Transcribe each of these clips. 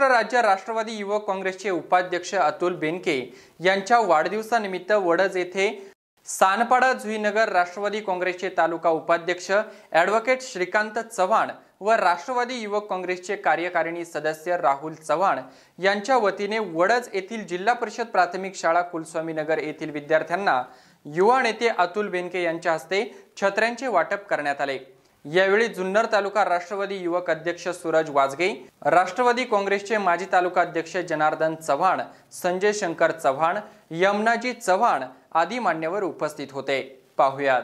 महाराष्ट्र राज्य राष्ट्रवादी युवक काँग्रेसचे उपाध्यक्ष अतुल बेनके यांच्या वाढदिवसानिमित्त वडज येथे सानपाडा जुईनगर राष्ट्रवादी काँग्रेसचे तालुका उपाध्यक्ष ॲडव्होकेट श्रीकांत चव्हाण व राष्ट्रवादी युवक काँग्रेसचे कार्यकारिणी सदस्य राहुल चव्हाण यांच्या वतीने वडज येथील जिल्हा परिषद प्राथमिक शाळा कुलस्वामीनगर येथील विद्यार्थ्यांना युवा नेते अतुल बेनके यांच्या हस्ते छत्र्यांचे वाटप करण्यात आले. यावेळी जुन्नर तालुका राष्ट्रवादी युवक अध्यक्ष सूरज वाजगे राष्ट्रवादी काँग्रेसचे माजी तालुका अध्यक्ष जनार्दन चव्हाण संजय शंकर चव्हाण यमुनाजी चव्हाण आदी मान्यवर उपस्थित होते. पाहुयात.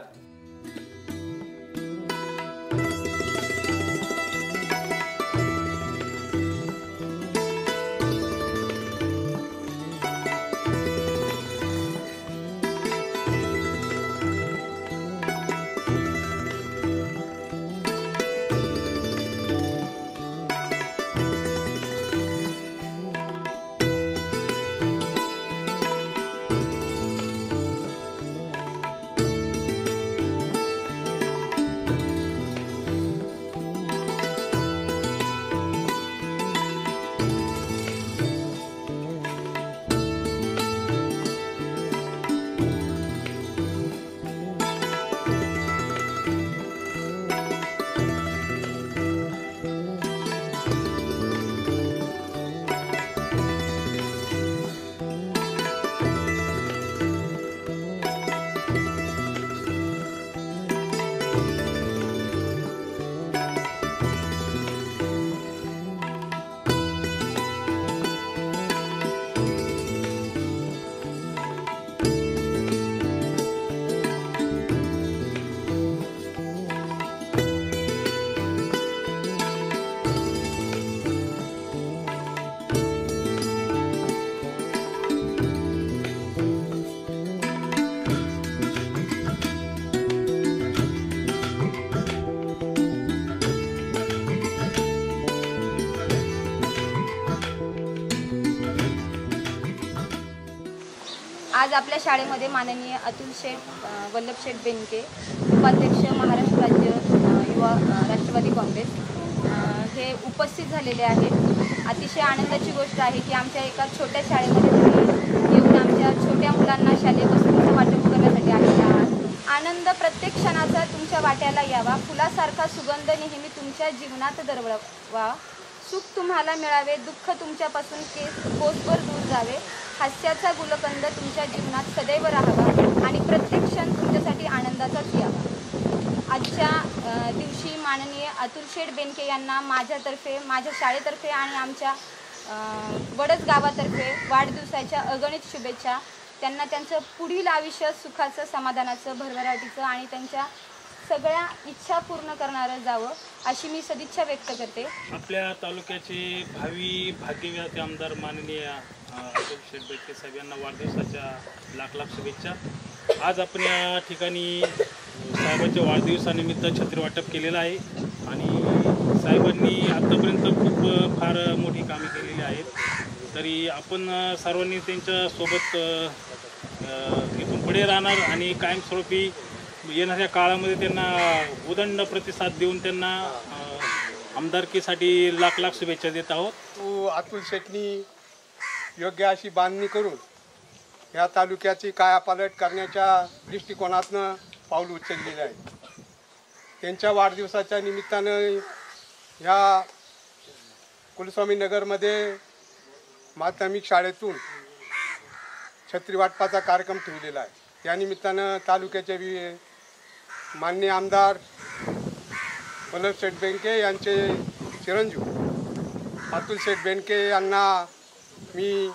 आज आपल्या शाळेमध्ये माननीय अतुल शेठ वल्लभ शेठ बेनके उपाध्यक्ष महाराष्ट्र राज्य युवा राष्ट्रवादी काँग्रेस हे उपस्थित झालेले आहेत. अतिशय आनंदाची गोष्ट आहे की आमच्या एका छोट्या शाळेमध्ये तुम्ही येऊन आमच्या छोट्या मुलांना शालेय वस्तूंचं वाटप करण्यासाठी आलेले आहात. आनंद प्रत्येक क्षणाचा तुमच्या वाट्याला यावा. फुलासारखा सुगंध नेहमी तुमच्या जीवनात दरवळवा. सुख तुम्हाला मिळावे. दुःख तुमच्यापासून केस कोसभर दूर जावे. हास्याचा गुलकंद तुमच्या जीवनात सदैव राहावा आणि प्रत्येक क्षण तुमच्यासाठी आनंदाचाच यावा. आजच्या दिवशी माननीय अतुल शेठ बेनके यांना माझ्यातर्फे माझ्या शाळेतर्फे आणि आमच्या अ, वडद गावातर्फे वाढदिवसाच्या अगणित शुभेच्छा. त्यांना त्यांचं पुढील आयुष्य सुखाचं समाधानाचं भरभराटीचं आणि त्यांच्या सगळ्या इच्छा पूर्ण करणारं जावं अशी मी सदिच्छा व्यक्त करते. आपल्या तालुक्याचे भावी भाग्यव्याचे आमदार माननीय शेटबेटके साहेबांना वाढदिवसाच्या लाख लाख शुभेच्छा. आज आपण या ठिकाणी साहेबांच्या वाढदिवसानिमित्त छत्री वाटप केलेलं आहे आणि साहेबांनी आत्तापर्यंत खूप फार मोठी कामे केलेली आहेत. तरी आपण सर्वांनी त्यांच्यासोबत इथून पुढे राहणार आणि कायमस्वरूपी येणाऱ्या काळामध्ये त्यांना उदंड प्रतिसाद देऊन त्यांना आमदारकीसाठी लाख लाख शुभेच्छा देत आहोत. तू अतुल शेटनी योग्य अशी बांधणी करून या तालुक्याची कायापालट करण्याच्या दृष्टिकोनातनं पाऊल उचललेले आहे. त्यांच्या वाढदिवसाच्या निमित्तानं ह्या कुलस्वामी नगरमध्ये माध्यमिक शाळेतून छत्री वाटपाचा कार्यक्रम ठेवलेला आहे. यानिमित्तानं तालुक्याचे वि मान्य आमदार वल्लभ शेठ बेंके यांचे चिरंजीव अतुल शेठ बेंके यांना मी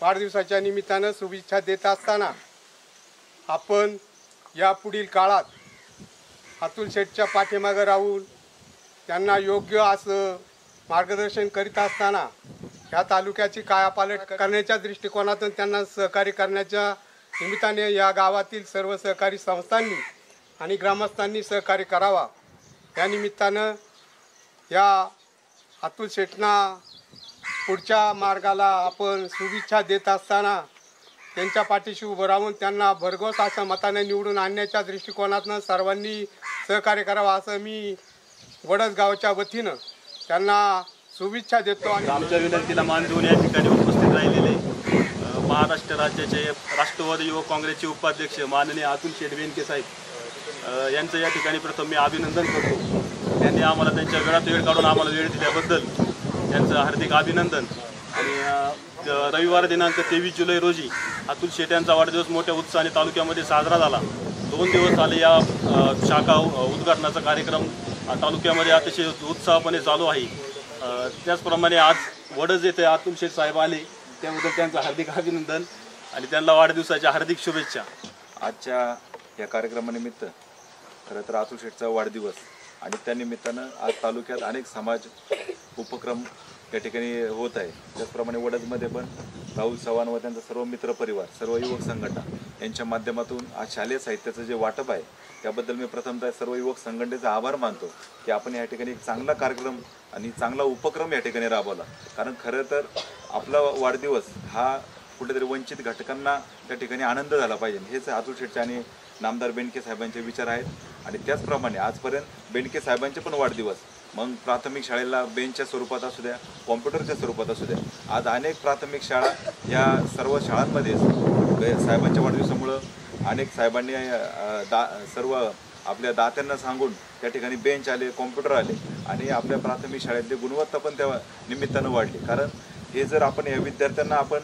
वाढदिवसाच्या निमित्तानं शुभेच्छा देत असताना आपण या पुढील काळात अतुल शेठच्या पाठीमागं राहून त्यांना योग्य असं मार्गदर्शन करीत असताना ह्या तालुक्याची कायापालट करण्याच्या दृष्टिकोनातून त्यांना सहकार्य करण्याच्या निमित्ताने या गावातील सर्व सहकारी संस्थांनी आणि ग्रामस्थांनी सहकार्य करावा. या निमित्तानं या अतुल शेठना पुढच्या मार्गाला आपण शुभेच्छा देत असताना त्यांच्या पाठीशी उभं राहून त्यांना भरघोस असं मताने निवडून आणण्याच्या दृष्टिकोनातनं सर्वांनी सहकार्य करावं असं मी वडस गावच्या वतीनं त्यांना शुभेच्छा देतो आणि आमच्या विनंतीला मान देऊन या ठिकाणी उपस्थित राहिलेले महाराष्ट्र राज्याचे राष्ट्रवादी युवक काँग्रेसचे उपाध्यक्ष माननीय अतुल शेडवेनके साहेब यांचं या ठिकाणी प्रथम मी अभिनंदन करतो. त्यांनी आम्हाला त्यांच्या वेळात वेळ काढून आम्हाला वेळ दिल्याबद्दल त्यांचं हार्दिक अभिनंदन. आणि रविवार दिनांक तेवीस जुलै रोजी अतुल शेट यांचा वाढदिवस मोठ्या उत्साहाने तालुक्यामध्ये साजरा झाला. दोन दिवस आले या शाखा उद्घाटनाचा कार्यक्रम तालुक्यामध्ये अतिशय उत्साहपणे चालू आहे. त्याचप्रमाणे आज वडज येथे अतुल शेठ साहेब आले त्याबद्दल त्यांचं हार्दिक अभिनंदन आणि त्यांना वाढदिवसाच्या हार्दिक शुभेच्छा. आजच्या या कार्यक्रमानिमित्त खरं तर अतुल शेठचा वाढदिवस आणि त्यानिमित्तानं आज तालुक्यात अनेक समाज उपक्रम या ठिकाणी होत आहे. त्याचप्रमाणे वडदमध्ये पण राहुल चव्हाण व त्यांचा सर्व मित्रपरिवार सर्व युवक संघटना यांच्या माध्यमातून आज शालेय साहित्याचं जे वाटप आहे त्याबद्दल मी प्रथमतः सर्व युवक संघटनेचा आभार मानतो की आपण या ठिकाणी एक चांगला कार्यक्रम आणि चांगला उपक्रम या ठिकाणी राबवला. कारण खरं तर आपला वाढदिवस हा कुठेतरी वंचित घटकांना त्या ठिकाणी आनंद झाला पाहिजे. हेच अतुल शेटचे आणि नामदार बेंडके साहेबांचे विचार आहेत. आणि त्याचप्रमाणे आजपर्यंत बेंडके साहेबांचे पण वाढदिवस. मग प्राथमिक शाळेला बेंचच्या स्वरूपात असू द्या कॉम्प्युटरच्या स्वरूपात असू द्या. आज अनेक प्राथमिक शाळा या सर्व शाळांमध्ये बे- साहेबांच्या वाढदिवसामुळं अनेक साहेबांनी दा सर्व आपल्या दात्यांना सांगून त्या ठिकाणी बेंच आले कॉम्प्युटर आले. आणि आपल्या प्राथमिक शाळेतली गुणवत्ता पण त्या निमित्तानं वाढली. कारण हे जर आपण या विद्यार्थ्यांना आपण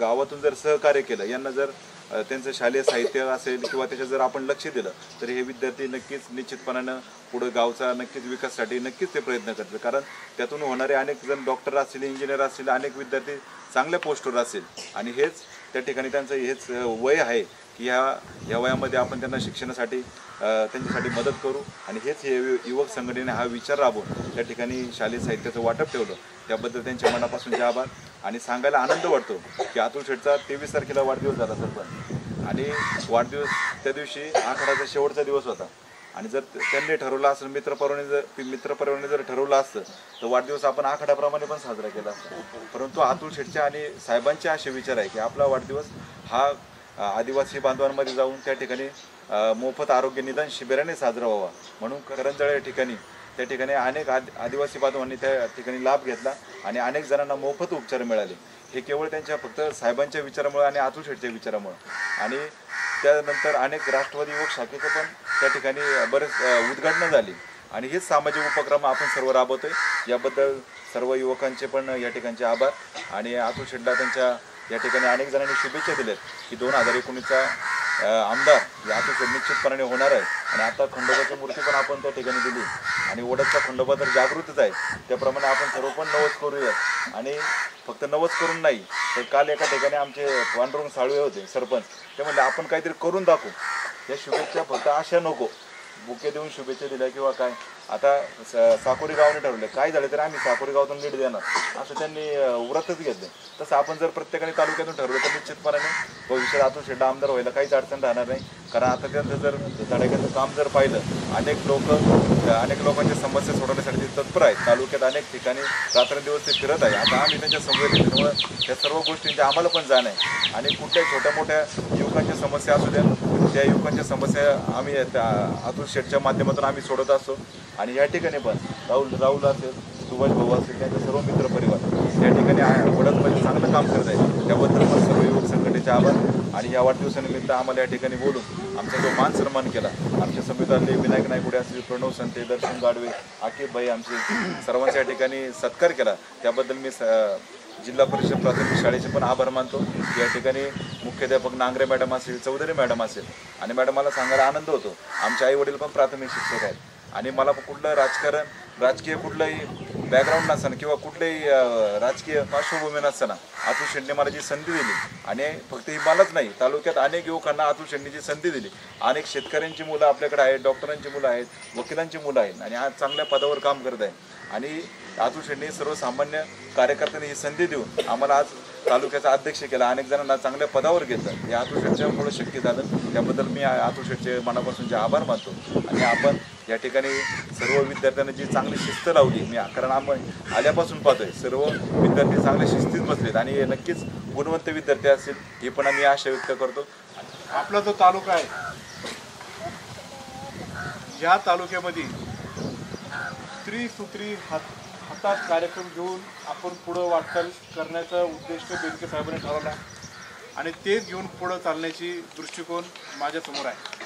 गावातून जर सहकार्य केलं यांना जर त्यांचं शालेय साहित्य असेल किंवा त्याच्यात जर आपण लक्ष दिलं तर हे विद्यार्थी नक्कीच निश्चितपणानं पुढं गावचा नक्कीच विकासासाठी नक्कीच ते प्रयत्न करतील. कारण त्यातून होणारे अनेक जण डॉक्टर असतील इंजिनियर असतील अनेक विद्यार्थी चांगल्या पोस्टवर असतील. आणि हेच त्या ठिकाणी त्यांचं हेच वय आहे की ह्या ह्या वयामध्ये आपण त्यांना शिक्षणासाठी त्यांच्यासाठी मदत करू. आणि हेच हे युवक संघटनेने हा विचार राबवून त्या ठिकाणी शालेय साहित्याचं वाटप ठेवलं. त्याबद्दल त्यांच्या मनापासूनचे आभार. आणि सांगायला आनंद वाटतो की अतुल शेठचा तेवीस तारखेला वाढदिवस झाला सरपंच. आणि वाढदिवस त्या दिवशी आखाडाचा शेवटचा दिवस होता. आणि जर त्यांनी ठरवलं असं मित्रपरिवाराने जर मित्रपरिवाराने जर ठरवलं असतं तर वाढदिवस आपण आखाड्याप्रमाणे पण साजरा केला. परंतु अतुल शेठचे आणि साहेबांचे असे विचार आहे की आपला वाढदिवस हा आदिवासी बांधवांमध्ये जाऊन त्या ठिकाणी मोफत आरोग्य निदान शिबिराने साजरा व्हावा. म्हणून करंजळ या ठिकाणी त्या ठिकाणी अनेक आद आदिवासी बांधवांनी त्या ठिकाणी लाभ घेतला आणि अनेक जणांना मोफत उपचार मिळाले. हे केवळ त्यांच्या फक्त साहेबांच्या विचारामुळे आणि अतुल शेठच्या विचारामुळे. आणि त्यानंतर अनेक राष्ट्रवादी युवक शाखेचं पण त्या ठिकाणी बरेच उद्घाटनं झाली. आणि हेच सामाजिक उपक्रम आपण सर्व राबवतोय. याबद्दल सर्व युवकांचे पण या ठिकाणचे आभार. आणि अतुल शेठला त्यांच्या या ठिकाणी अनेक जणांनी शुभेच्छा दिल्यात की दोन हजार एकोणीसचा आमदार या अतुल शेठ निश्चितपणाने होणार आहे. आणि आता खंडोबाची मूर्ती पण आपण त्या ठिकाणी दिली. आणि वडदचा खंडोबा तर जागृतच आहे. त्याप्रमाणे आपण सर्व पण नवस करूयात आणि फक्त नवस करून नाही तर काल एका ठिकाणी आमचे पांडुरंग साळवे होते सरपंच. ते म्हणले आपण काहीतरी करून दाखवू. या शुभेच्छा फक्त आशा नको. बुके देऊन शुभेच्छा दिल्या किंवा काय? आता स- साकोरी गावाने ठरवलं काय झालं तर आम्ही साकोरी गावातून लीड देणार. असं त्यांनी व्रतच घेतलं. तसं आपण जर प्रत्येकाने तालुक्यातून ठरवलं तर निश्चितपणाने भविष्यात आतून शेड्डा आमदार व्हायला काहीच अडचण राहणार नाही. कारण आता त्यांचं जर धडाक्याचं काम जर पाहिलं अनेक लोक अनेक लोकांच्या समस्या सोडवण्यासाठी ते तत्पर आहेत. तालुक्यात अनेक ठिकाणी रात्रंदिवस ते फिरत आहे. आता आम्ही त्यांच्यासमोर त्यामुळं त्या सर्व गोष्टींच्या आम्हाला पण जाण आहे. आणि कुठल्या छोट्या मोठ्या युवकांच्या समस्या असू द्या त्या युवकांच्या समस्या आम्ही त्या अतुल शेठच्या माध्यमातून आम्ही सोडत असतो. आणि या ठिकाणी पण राहुल राहुल असेल सुभाष भाऊ असेल त्यांचे सर्व मित्रपरिवार या ठिकाणी आहे. चांगलं काम करत आहे त्याबद्दल पण सर्व युवक संघटनेचे आभार. आणि या वाढदिवसानिमित्त आम्हाला या ठिकाणी बोलून आमचा जो मान सन्मान केला आमच्या संविधानले विनायक नायकुडे असतील प्रणव संते दर्शन गाडवे आकिब भाई आमचे सर्वांच्या या ठिकाणी सत्कार केला. त्याबद्दल मी स- जिल्हा परिषद प्राथमिक शाळेचे पण आभार मानतो. या ठिकाणी मुख्याध्यापक नांगरे मॅडम असेल चौधरी मॅडम असेल आणि मॅडम मला सांगायला आनंद होतो. आमचे आई वडील पण प्राथमिक शिक्षक आहेत. आणि मला कुठलं राजकारण राजकीय कुठलंही बॅकग्राऊंड नसताना किंवा कुठलंही राजकीय पार्श्वभूमी नसताना अतुल शेंडे मला जी संधी दिली आणि फक्त ही मलाच नाही तालुक्यात अनेक युवकांना अतुल शेंडेची संधी दिली. अनेक शेतकऱ्यांची मुलं आपल्याकडे आहेत डॉक्टरांची मुलं आहेत वकिलांची मुलं आहेत आणि आज चांगल्या पदावर काम करत आहे आणि अतुल शेट्टी सर्वसामान्य कार्यकर्त्यांनी ही संधी देऊन आम्हाला आज तालुक्याचा अध्यक्ष केला. अनेक जणांना चांगल्या पदावर घेतलं. हे अतुल शेटच्यामुळे शक्य झालं. त्याबद्दल मी आ- अतुल शेटचे मनापासूनचे आभार मानतो. आणि आपण या ठिकाणी सर्व विद्यार्थ्यांना जी चांगली शिस्त लावली मी कारण आपण आल्यापासून पाहतोय सर्व विद्यार्थी चांगल्या शिस्तीत बसलेत. आणि हे नक्कीच गुणवंत विद्यार्थी असतील ही पण आम्ही आशा व्यक्त करतो. आपला जो तालुका आहे या तालुक्यामध्ये त्रिसूत्री हात हातात कार्यक्रम घेऊन आपण पुढं वाटचाल करण्याचा उद्देश बेनके साहेबांनी ठरवला आणि तेच घेऊन पुढं चालण्याची दृष्टिकोन माझ्यासमोर आहे.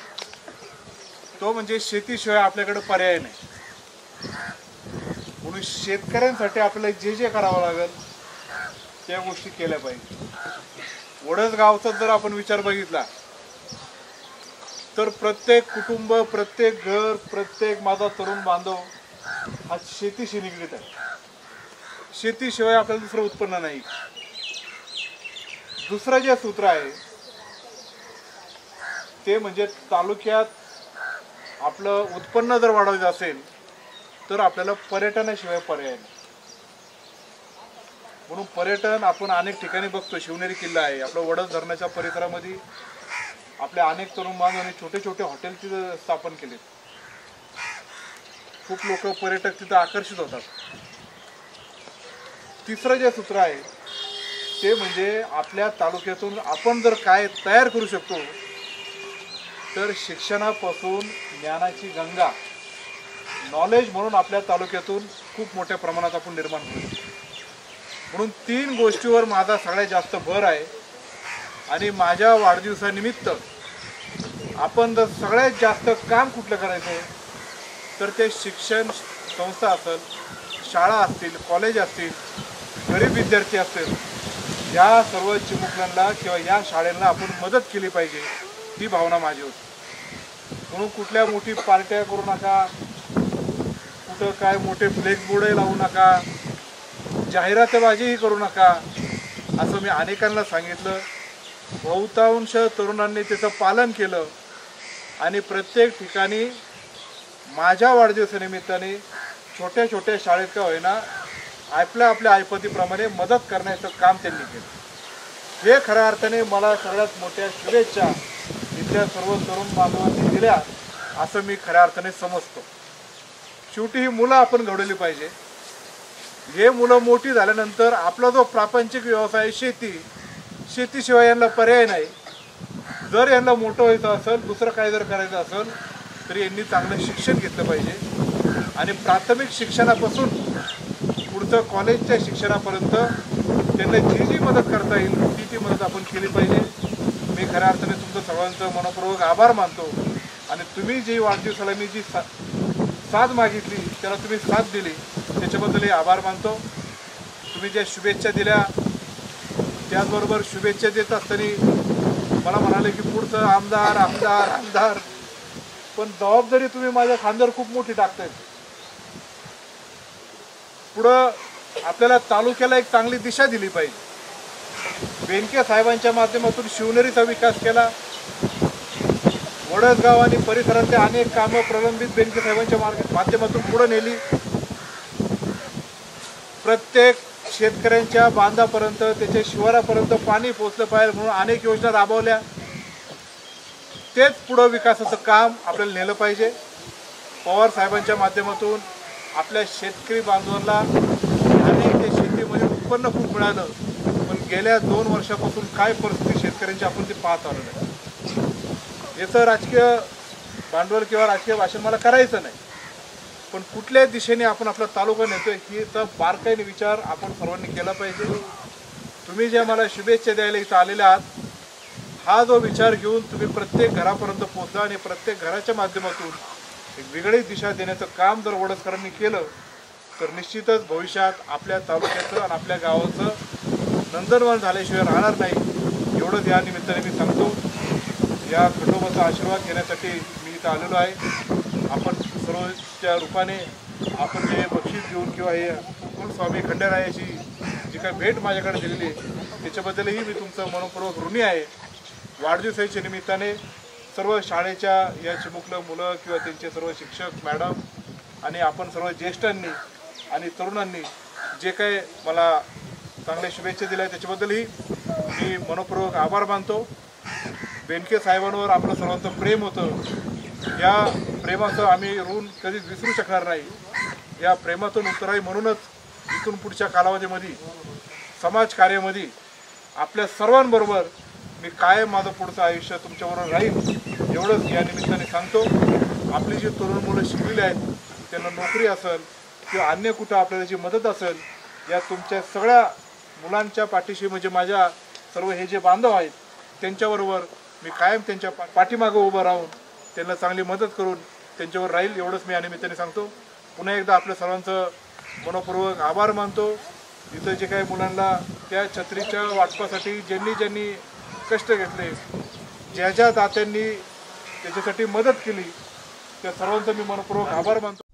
तो म्हणजे शेतीशिवाय आपल्याकडे पर्याय नाही. म्हणून शेतकऱ्यांसाठी आपल्याला जे जे करावं लागेल त्या गोष्टी केल्या पाहिजे. वडस गावचा जर आपण विचार बघितला तर प्रत्येक कुटुंब प्रत्येक घर प्रत्येक माझा तरुण बांधव हा शेतीशी निगडीत आहे. शेतीशिवाय आपल्याला दुसरं उत्पन्न नाही. दुसरं जे सूत्र आहे ते म्हणजे तालुक्यात आपलं उत्पन्न जर वाढवायचं असेल तर आपल्याला पर्यटनाशिवाय पर्याय नाही. म्हणून पर्यटन आपण अनेक ठिकाणी बघतो. शिवनेरी किल्ला आहे आपलं वडद धरणाच्या परिसरामध्ये आपल्या अनेक तरुण बांधवांनी छोटे छोटे हॉटेल स्थापन केले खूप लोक पर्यटक तिथं आकर्षित होतात. तिसरं जे सूत्र आहे ते म्हणजे आपल्या तालुक्यातून आपण जर काय तयार करू शकतो तर शिक्षणापासून ज्ञानाची गंगा नॉलेज म्हणून आपल्या तालुक्यातून खूप मोठ्या प्रमाणात आपण निर्माण करू म्हणून तीन गोष्टीवर माझा सगळ्यात जास्त भर आहे. आणि माझ्या वाढदिवसानिमित्त आपण जर सगळ्यात जास्त काम कुठलं करायचं तर ते शिक्षण संस्था असेल शाळा असतील कॉलेज असतील गरीब विद्यार्थी असतील या सर्व चिमुकल्यांना किंवा या शाळेला आपण मदत केली पाहिजे ही भावना माझी होती. म्हणून कुठल्या मोठी पार्ट्या करू नका कुठं काय मोठे फ्लेक्स लावू नका जाहिरातबाजीही करू नका असं मी अनेकांना सांगितलं. बहुतांश तरुणांनी त्याचं पालन केलं आणि प्रत्येक ठिकाणी माझ्या वाढदिवसानिमित्ताने छोट्या छोट्या शाळेत का होईना आपल्या आपल्या आईपतीप्रमाणे मदत करण्याचं काम त्यांनी केलं. हे खऱ्या अर्थाने मला सगळ्यात मोठ्या शुभेच्छा इथल्या सर्व तरुण बांधवांनी दिल्या असं मी खऱ्या अर्थाने समजतो. शेवटी ही मुलं आपण घडवली पाहिजे. हे मुलं मोठी झाल्यानंतर आपला जो प्रापंचिक व्यवसाय शेती शेतीशिवाय यांना पर्याय नाही. जर यांना मोठं व्हायचं असेल दुसरं काय जर करायचं असेल तर यांनी चांगलं शिक्षण घेतलं पाहिजे. आणि प्राथमिक शिक्षणापासून पुढचं कॉलेजच्या शिक्षणापर्यंत त्यांना जी जी मदत करता येईल ती ती मदत आपण केली पाहिजे. मी खऱ्या अर्थाने तुमचं सर्वांचं मनपूर्वक आभार मानतो. आणि तुम्ही जी वाढदिवसाला मी जी सा साथ मागितली त्याला तुम्ही साथ दिली त्याच्याबद्दलही आभार मानतो. तुम्ही ज्या शुभेच्छा दिल्या त्याचबरोबर शुभेच्छा देत असताना मला म्हणाले की पुढचं आमदार आमदार आमदार. पण जबाबदारी तुम्ही माझ्या खांद्यावर खूप मोठी टाकताय. पुढं आपल्याला तालुक्याला एक चांगली दिशा दिली पाहिजे. बेनके साहेबांच्या माध्यमातून शिवनेरीचा विकास केला. वडसगाव आणि परिसरातले अनेक कामं प्रलंबित बेनके साहेबांच्या माध्यमातून पुढे नेली. प्रत्येक शेतकऱ्यांच्या बांधापर्यंत त्याच्या शिवारापर्यंत पाणी पोचलं पाहिजे म्हणून अनेक योजना राबवल्या. तेच पुढं विकासाचं काम आपल्याला नेलं पाहिजे. पवार साहेबांच्या माध्यमातून आपल्या शेतकरी बांधवांना अनेक ते शेतीमध्ये उत्पन्न खूप मिळालं. पण गेल्या दोन वर्षापासून काय परिस्थिती शेतकऱ्यांची आपण ते पाहत आलो नाही. याचं राजकीय भांडवल किंवा राजकीय भाषण मला करायचं नाही. पण कुठल्या दिशेने आपण आपला तालुका नेतोय तर बारकाईने विचार आपण सर्वांनी केला पाहिजे. तुम्ही ज्या मला शुभेच्छा द्यायला इथं आलेल्या आहात हा जो विचार घेऊन तुम्ही प्रत्येक घरापर्यंत पोहोचला आणि प्रत्येक घराच्या माध्यमातून एक वेगळी दिशा देण्याचं काम जर वडसकरांनी केलं तर निश्चितच भविष्यात आपल्या तालुक्याचं आणि आपल्या गावाचं नंदनवन झाल्याशिवाय राहणार नाही एवढंच या निमित्ताने मी सांगतो. या खंडोबाचा आशीर्वाद घेण्यासाठी मी इथं आलेलो आहे. आपण सर्वच्या रूपाने आपण जे बक्षीस घेऊन किंवा हे स्वामी खंडेरायाची जी काही भेट माझ्याकडे दिलेली त्याच्याबद्दलही मी तुमचं मनपूर्वक ऋणी आहे. वाढदिवसाच्या निमित्ताने सर्व शाळेच्या या चिमुकलं मुलं किंवा त्यांचे सर्व शिक्षक मॅडम आणि आपण सर्व ज्येष्ठांनी आणि तरुणांनी जे काही मला चांगल्या शुभेच्छा दिल्या त्याच्याबद्दलही मी मनपूर्वक आभार मानतो. बेनके साहेबांवर आपलं सर्वांचं प्रेम होतं. या प्रेमाचं आम्ही ऋण कधीच विसरू शकणार नाही. या प्रेमातून उत्तराई म्हणूनच इथून पुढच्या कालावधीमध्ये समाज कार्यामध्ये आपल्या सर्वांबरोबर मी कायम माझं पुढचं आयुष्य तुमच्याबरोबर राहील एवढंच या निमित्ताने सांगतो. आपली जी तरुण मुलं शिकलेली आहेत त्यांना नोकरी असेल किंवा अन्य कुठं आपल्याला जी मदत असेल या तुमच्या सगळ्या मुलांच्या पाठीशी म्हणजे माझ्या सर्व हे जे बांधव आहेत त्यांच्याबरोबर मी कायम त्यांच्या पा- पाठीमागं उभं राहून त्यांना चांगली मदत करून त्यांच्यावर राहील एवढंच मी या निमित्ताने सांगतो. पुन्हा एकदा आपल्या सर्वांचं मनपूर्वक आभार मानतो. इथं जे काही मुलांना त्या छत्रीच्या वाटपासाठी ज्यांनी ज्यांनी कष्ट घेतले. ज्या ज्या दात्यांनी त्याच्यासाठी मदत केली त्या सर्वांचा मी मनपूर्वक आभार मानतो.